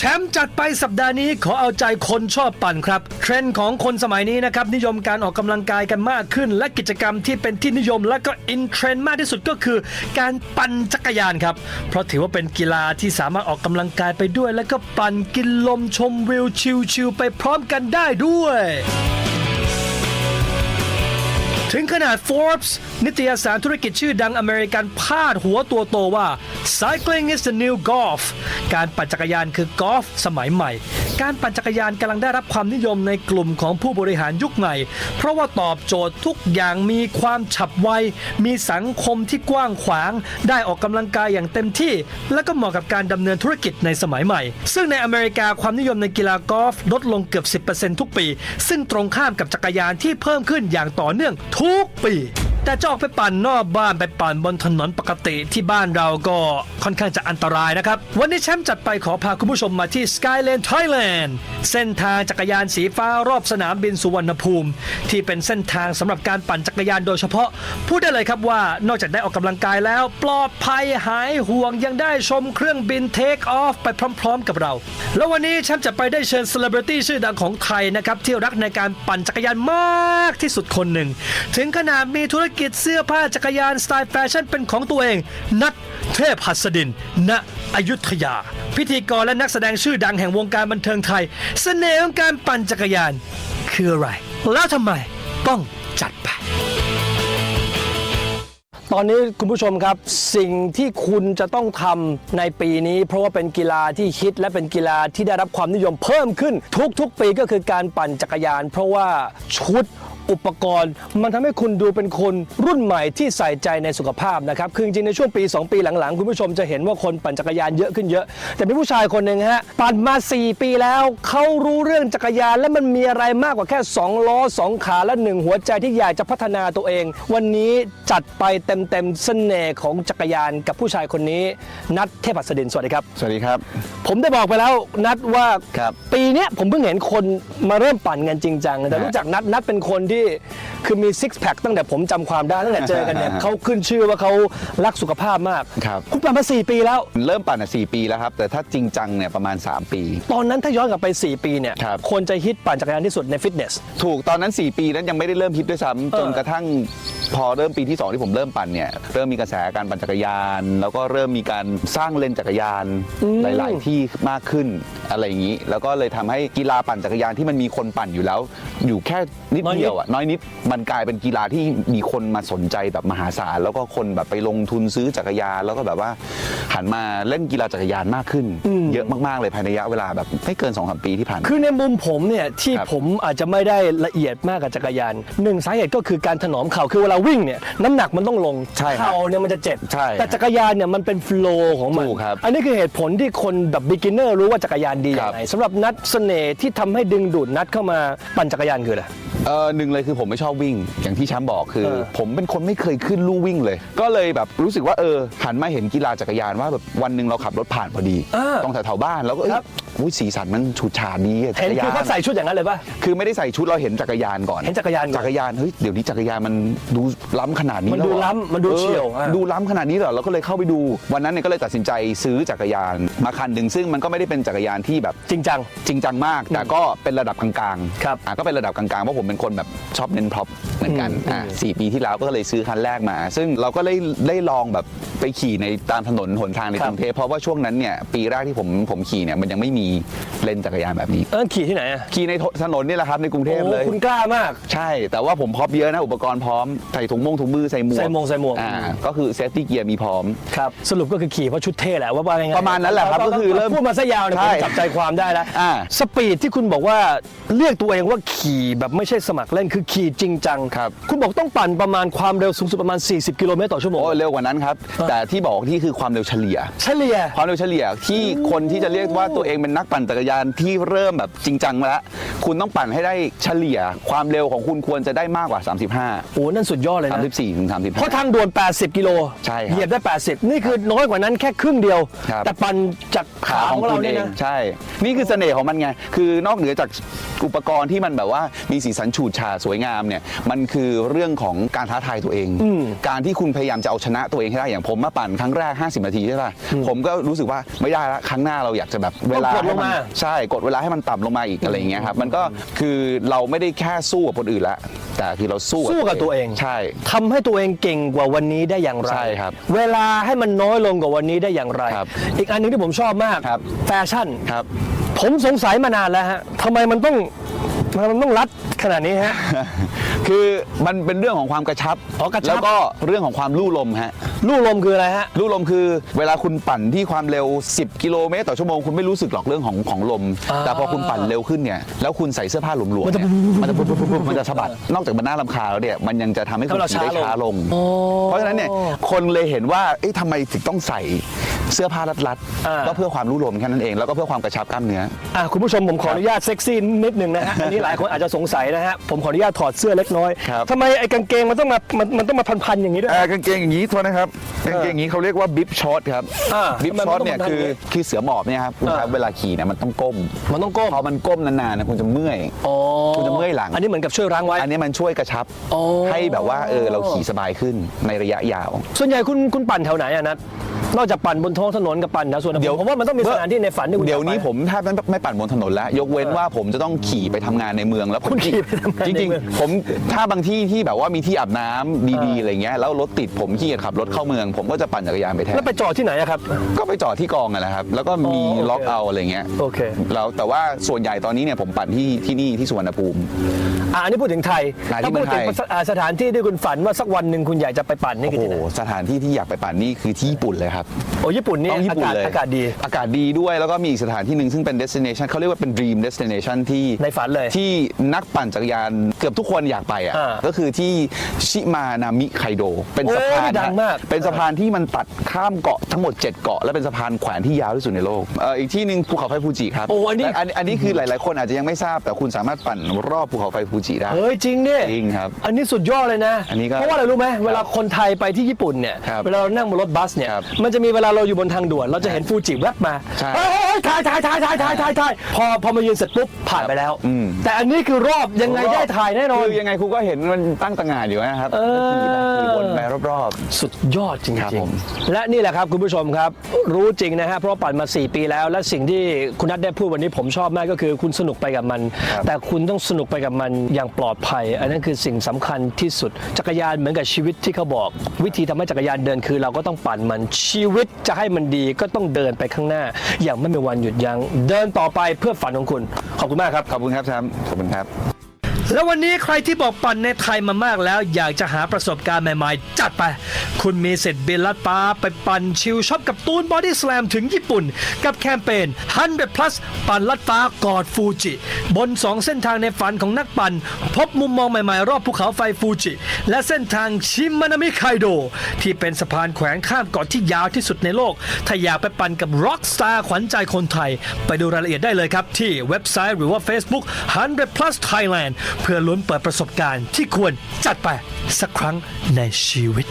แชมป์จัดไปสัปดาห์นี้ขอเอาใจคนชอบปั่นครับ เทรนด์ของคนสมัยนี้นะครับ นิยมการออกกำลังกายกันมากขึ้น และกิจกรรมที่เป็นที่นิยมและก็อินเทรนด์มากที่สุดก็คือ การปั่นจักรยานครับ เพราะถือว่าเป็นกีฬาที่สามารถออกกำลังกายไปด้วย แล้วก็ปั่นกินลมชมวิวชิลๆไปพร้อมกันได้ด้วย ถึงขนาด Forbes นิตยสารธุรกิจชื่อดังอเมริกันพาดหัวตัวโตว่า Cycling is the new golf การปั่นจักรยานคือกอล์ฟสมัยใหม่ การปั่นจักรยานกำลังได้รับความนิยมในกลุ่มของผู้บริหารยุคใหม่ เพราะว่าตอบโจทย์ทุกอย่างมีความฉับไว มีสังคมที่กว้างขวาง ได้ออกกำลังกายอย่างเต็มที่ และก็เหมาะกับการดำเนินธุรกิจในสมัยใหม่ ซึ่งในอเมริกาความนิยมในกีฬากอล์ฟลดลงเกือบ 10%ทุกปี ซึ่งตรงข้ามกับจักรยานที่เพิ่มขึ้นอย่างต่อเนื่องทุกปี แต่จะออกไปปั่นนอกบ้านไปปั่นบนถนนปกติที่บ้านเราก็ค่อนข้างจะอันตรายนะครับ วันนี้แชมป์จัดไปขอพาคุณผู้ชมมาที่ Skyline Thailand เส้นทางจักรยานสีฟ้ารอบสนามบินสุวรรณภูมิ ที่เป็นเส้นทางสำหรับการปั่นจักรยานโดยเฉพาะ พูดได้เลยครับว่านอกจากได้ออกกำลังกายแล้ว ปลอดภัยหายห่วงยังได้ชมเครื่องบินเทคออฟไปพร้อม ๆ กับเรา แล้ววันนี้แชมป์จะไปได้เชิญเซเลบริตี้ชื่อดังของไทยนะครับที่รักในการปั่นจักรยานมากที่สุดคนหนึ่งถึงขนาดมีธุรกิจเสื้อผ้าจักรยานสไตล์แฟชั่นเป็นของตัวเอง นัทเทพหัสดิน ณอยุธยา พิธีกรและนักแสดงชื่อดังแห่งวงการบันเทิงไทย เสน่ห์ของการปั่นจักรยาน คืออะไร แล้วทำไมต้องจัดไป ตอนนี้คุณผู้ชมครับสิ่งที่คุณจะต้องทำในปีนี้ เพราะว่าเป็นกีฬาที่ฮิตและเป็นกีฬาที่ได้รับความนิยมเพิ่มขึ้น ทุกๆ ปีก็คือการปั่นจักรยาน เพราะว่าชุด อุปกรณ์ มันทำให้คุณดูเป็นคนรุ่นใหม่ที่ใส่ใจในสุขภาพนะครับคือจริงๆในช่วงปี 2 ปีหลังๆ คุณผู้ชมจะเห็นว่าคนปั่นจักรยานเยอะขึ้นเยอะ แต่มีผู้ชายคนหนึ่งฮะปั่นมา 4 ปีแล้วเขารู้เรื่องจักรยานและมันมีอะไรมากกว่าแค่ 2 ล้อ 2 ขาและ 1 หัวใจที่อยากจะพัฒนาตัวเอง วันนี้จัดไปเต็มๆเสน่ห์ของจักรยานกับผู้ชายคนนี้ นัทเทพหัสดินสวัสดีครับ สวัสดีครับ ผมได้บอกไปแล้วนัดว่าครับปีเนี้ยผมเพิ่งเห็นคนมาเริ่มปั่นกันจริงจังแต่ฮะรู้จักนัดนัดเป็นคนที่คือมีซิกแพคตั้งแต่ผมจำความได้ตั้งแต่เจอกันเนี่ย เขาขึ้นชื่อว่าเขารักสุขภาพมากครับ คุณปั่นมา4ปีแล้ว เริ่มปั่นอะ4ปีแล้วครับ แต่ถ้าจริงจังเนี่ยประมาณ 3 ปี ตอนนั้นถ้าย้อนกลับไป 4 ปีเนี่ยครับคนจะฮิตปั่นจักรยานที่สุดในฟิตเนส ถูกตอนนั้น 4 ปีนั้นยังไม่ได้เริ่มฮิตด้วยซ้ำเออจนกระทั่งพอเริ่มปีที่ 2 ที่ผมเริ่มปั่นเนี่ยเริ่มมีกระแสการปั่นจักรยาน แล้วก็เริ่มมีการสร้างเลนจักรยานหลาย ๆ ที่มากขึ้นอะไรอย่างนี้ แล้วก็เลยทำให้กีฬาปั่นจักรยานที่มันมีคนปั่นอยู่แล้ว อยู่แค่นิดน้อยนิดเดียวอะน้อยนิดมันกลายเป็นกีฬาที่มีคนมาสนใจแบบมหาศาลแล้วก็คนแบบไปลงทุนซื้อจักรยาน แล้วก็แบบว่าหันมาเล่นกีฬาจักรยานมากขึ้น เยอะมากๆเลยภายในระยะเวลาแบบไม่เกิน2อสปีที่ผ่านมาคือในมุมผมเนี่ยที่ครับผมอาจจะไม่ได้ละเอียดมากกับจักรยานหนึ่งสาเหตุก็คือการถนอมเข่าคือเวลาวิ่งเนี่ยน้ำหนักมันต้องลงใช่ครับเข่าเนี่ยมันจะเจ็บใช่แต่จักรยานเนี่ยมันเป็นโฟลว์ของมัน ถูกครับอันนี้คือเหตุผลที่คนแบบ beginner รู้ว่าจักรยานดีครัยับงไงสำหรับนัดเสน่ห์ที่ทำให้ดึงดูดนัดเข้ามาปั่นจักรยานคืออะไร เออหนึ่งเลยคือผมไม่ชอบวิ่ง อย่างที่แชมป์บอกคือ เออ ผมเป็นคนไม่เคยขึ้นลู่วิ่งเลย ก็เลยแบบรู้สึกว่าเออหันมาเห็นกีฬาจักรยานว่าแบบวันหนึ่งเราขับรถผ่านพอดี อ่าตรงแถวๆบ้านแล้วก็เอ้ยครับ อุ้ยสีสันมันฉูดฉาดดีอะจัเห็นกรยาคือนเขาใส่ชุดอย่างนั้นเลยป่ะ คือไม่ได้ใส่ชุดเราเห็นจักรยานก่อนเห็นจักรยานก่อนจักรยานเฮ้ยเดี๋ยวนี้จักรยานมันดูล้ำขนาดนี้มันแล้วดูเหรอล้ำมันดูออเฉียวอะดูล้ำขนาดนี้เหรอเราก็เลยเข้าไปดูวันนั้นเนี่ยก็เลยตัดสินใจซื้อจักรยานมาคันหนึ่งซึ่งมันก็ไม่ได้เป็นจักรยานที่แบบ จริงจัง จริงจังมากแต่ก็เป็นระดับกลางๆครับอะก็เป็นระดับกลางๆ เพราะผมเป็นคนแบบชอบเน้นพร็อพเหมือนกันอืมอะสี่ปีที่แล้วก็เลยซื้อคันแรกมา ซึ่งเราก็ได้ได้ลองแบบไปขี่ในตามถนนหนทางในครับกรุงเทพเพราะว่าช่วงนั้นเนี่ยปีแรกที่ผมผมขี่เนี่ยมันยังไม่มีเลนจักรยานแบบนี้ เออขี่ที่ไหนอะขี่ในถนนนี่แหละครับในกรุงเทพเลย โอ้คุณกล้ามาก ใช่ แต่ว่าผมพร้อมเยอะนะ อุปกรณ์พร้อม ใส่ถุงมงถุงมือใส่หมวกใส่หมวกใส่หมวก อ่าก็คือเซฟตี้เกียร์มีพร้อม ครับสรุปก็คือขี่เพราะชุดเท่แหละว่าว่าไงประมาณนั้นแหละครับก็คือเริ่มพูดมาซะยาวเนี่ยใช่ผมจับใจความได้แล้วอ่า สปีดที่คุณบอกว่าเรียกตัวเองว่าขี่แบบไม่ใช่สมัครเล่นคือขี่จริงจังครับ คุณบอกต้องปั่นประมาณความเร็วสูงสุดประมาณ 40 กิโลเมตรต่อชั่วโมงโอ้เร็วกว่านั้นครับ แต่ที่บอกที่คือความเร็วเฉลี่ย เฉลี่ย ความเร็วเฉลี่ยที่คนที่จะเรียกว่าตัวเองเป็นนักปั่นจักรยานที่เริ่มแบบจริงจังมาแล้ว คุณต้องปั่นให้ได้เฉลี่ยความเร็วของคุณควรจะได้มากกว่า 35 โอ้นั่นสุดยอดเลยนะ34ถึงเพราะ35ทางด่วน 80 กิโลใช่ครับเหยียบได้ 80 นี่คือน้อยกว่านั้นแค่ครึ่งเดียว ครับ แต่ปั่นจากขาของเราคุณเนี่ยเองนะ ใช่ นี่คือเสน่ห์ของมันไง คือนอกเหนือจากอุปกรณ์ที่มันแบบว่ามีสีสันฉูดฉาดสวยงามเนี่ย มันคือเรื่องของการท้าทายตัวเอง การที่คุณพยายามจะเอาชนะตัวเองให้ได้อย่างผมมาปั่นครั้งแรก 50 นาทีใช่ป่ะผมก็รู้สึกว่าไม่ได้ละครั้งหน้าเราอยากจะแบบเวลาต้องกดให้ต่ำลงมันมาใช่กดเวลาให้มันต่ำลงมาอีกอะไรอย่างเงี้ยครับมันก็คือเราไม่ได้แค่สู้กับคนอื่นละแต่คือเราสู้สู้กับตัวเองใช่ทำให้ตัวเองเก่งกว่าวันนี้ได้อย่างไรใช่ครับเวลาให้มันน้อยลงกว่าวันนี้ได้อย่างไรครับอีกอันหนึงที่ผมชอบมากครับแฟชั่นครับผมสงสัยมานานแล้วฮะทำไมมันต้องทำไมมันต้องรัดขนาดนี้ฮะ คือมันเป็นเรื่องของความกระชับอ๋อกระชับแล้วก็เรื่องของความลู่ลมฮะ ลู่ลมคืออะไรฮะ ลู่ลมคือเวลาคุณปั่นที่ความเร็ว 10 กิโลเมตรต่อชั่วโมงคุณไม่รู้สึกหรอกเรื่องของของลม อ่าแต่พอคุณปั่นเร็วขึ้นเนี่ยแล้วคุณใส่เสื้อผ้าหลวมๆเนี่ยมันจะปุ๊บปุ๊บปุ๊บปุ๊บมันจะสะบัดนอกจากมันน่ารำคาญแล้วเนี่ยมันยังจะทำให้คุณทำให้เราขี่ได้ช้าลงช้าลงอ๋อเพราะฉะนั้นเนี่ยคนเลยเห็นว่าเอ๊ะทำไมถึงต้องใส่ เสื้อผ้ารัดอ่า ๆก็เพื่อความลู่ลมแค่นั้นเอง แล้วก็เพื่อความกระชับกล้ามเนื้อ อะคุณผู้ชมผมขออนุญาตเซ็กซี่นิดหนึ่งนะฮะ อันนี้หลายคนอาจจะสงสัยนะฮะ ผมขออนุญาตถอดเสื้อเล็กน้อยครับ ทำไมไอ้กางเกงมันต้องมา มันมันต้องมาพันๆอย่างนี้ด้วย เอ่อกางเกงอย่างนี้โทษนะครับกางเกงอย่างนี้เขาเรียกว่าบิ๊บช็อตครับอ่าบิ๊บทำไมมันช็อตต้องเนี่ยทำคืออย่างนี้คือเสือหมอบเนี่ยครับคุณครับอ่าเวลาขี่เนี่ยมันต้องก้มมันต้องก้ม พอมันก้มนานๆนะคุณจะเมื่อย อ๋อคุณจะเมื่อยหลัง อันนี้เหมือนกับช่วยรั้งไว้ อันนี้มันช่วยกระชับอ๋อ ให้แบบว่าเออเราขี่สบายขึ้นในระยะยาว ส่วนใหญ่คุณคุณปั่นแถวไหนอะนัท นอกจากปั่นบนท้องถนนกับปั่นแถวสวนเดี๋ยวผมว่ามันต้องมีสถานที่ในฝันที่คุณเดี๋ยวนี้อากไปผมแทบไม่ไม่ปั่นบนถนนแล้ว ยกเว้นว่าผมจะต้องขี่ไปทำงานในเมืองแล้วผมคุณขี่ไปทำงานจในริงเมืองๆ ผมถ้าบางที่ที่แบบว่ามีที่อาบน้ำดีๆอะไรเงี้ยแล้วรถติดผมขี้เกียจขับรถเข้าเมือง ผมก็จะปั่นจักรยานไปแทนแล้วไปจอดที่ไหนอะครับก็ไปจอดที่กองอะนะครับแล้วก็มีอ๋อโอเคล็อกเอาอะไรเงี้ยโอเคแล้วแต่ว่าส่วนใหญ่ตอนนี้เนี่ยผมปั่นที่ที่นี่ที่สุวรรณภูมิอะอันนี้พูดถึงไทยอ่าที่ถ้าพูดถึงเมืองไทยอ่าสถานที่ที่คุณฝันว่าสักวันหนึ่งคุณอยากจะไปปั่นนี่โอ้คือโหที่ไหนสถานที่ที่อยากไปปั่นนี่คือที่ญี่ปุ่นเลยครับโอ้ญี่ปุ่นนี่ต้องญี่อาปุ่นกาศเลยอากาศดี อากาศดีด้วยแล้วก็มีอีกสถานที่หนึ่งซึ่งเป็น destination เขาเรียกว่าเป็น dream destination ที่ในฝันเลย ที่นักปั่นจักรยานเกือบทุกคนอยากไปอะอ่าก็คือที่ชิมานามิไคโด เป็นสะพานโอ้ยดังมาก เป็นสะพานที่มันตัดข้ามเกาะทั้งหมด 7 เกาะและเป็นสะพานแขวนที่ยาวที่สุดในโลกเอ่ออีกที่หนึ่งภูเขาไฟฟูจิครับโอ้อันนี้ และอันอันนี้คือหลาย ๆ คนอาจจะยังไม่ทราบ แต่คุณสามารถปั่นรอบภูเขาไฟฟูจิได้ เฮ้ยจริงเนี่ยจริงครับอันนี้สุดยอดเลยนะ อันนี้ก็เพราะว่าอะไรรู้ไหมเวลาคนไทยไปที่ญี่ปุ่นเนี่ย ครับเวลาเรานั่งบนรถบัสเนี่ย ครับมันจะมีเวลาเราอยู่บนทางด่วน เราจะเห็นฟูจิแวบมาใช่เฮ้ยเฮ้ยเฮ้ยถ่ายถ่ายถ่ายถ่ายถ่ายถ่ายถ่ายพอพอมายืนเสร็จปุ๊บผ่านไปแล้ว อืม แต่อันนี้คือรอบยังไงได้ถ่ายแน่นอน คือยังไงคุณก็เห็นมันตั้งตางานอยู่นะครับเออขี่วนไปรอบ สุดยอดจริงครับผม ๆ และนี่แหละครับคุณผู้ชมครับ รู้จริงนะฮะเพราะปั่นมา 4 ปีแล้ว และสิ่งที่คุณนัทได้พูดวันนี้ผมชอบมากก็คือ คุณสนุกไปกับมันครับแต่คุณต้องสนุกไปกับมันอย่างปลอดภัย อันนั้นคือสิ่งสำคัญที่สุด จักรยานเหมือนกับชีวิตที่เขาบอก วิธีทำให้จักรยานเดินคือเราก็ต้องปั่นมันชีวิตจะให้มันดีก็ต้องเดินไปข้างหน้า อย่างไม่มีวันหยุดยัง้งเดินต่อไปเพื่อฝันของคุณ ขอบคุณมากครับๆขอบคุณครับแชมป์ขอบคุณครับ แล้ววันนี้ใครที่บอกปั่นในไทยมามากแล้ว อยากจะหาประสบการณ์ใหม่ๆ จัดไป คุณมีเสร็จบินลัดฟ้าไปปั่นชิลช็อปกับตูนบอดี้ส a ลมถึงญี่ปุ่น กับแคมเปญ100 plus ปั่นลัดฟ้ากอดฟูจิ บน 2 เส้นทางในฝันของนักปั่น พบมุมมองใหม่ๆ รอบภูเขาไฟฟูจิ และเส้นทางชิมานามิไคโด ที่เป็นสะพานแขวนข้ามเกาะที่ยาวที่สุดในโลก ถ้าอยากไปปั่นกับร็อกสตาร์ขวัญใจคนไทย ไปดูรายละเอียดได้เลยครับที่เว็บไซต์หรือว่า Facebook 100 plus Thailand เพื่อลุ้นเปิดประสบการณ์ที่ควรจัดไปสักครั้งในชีวิต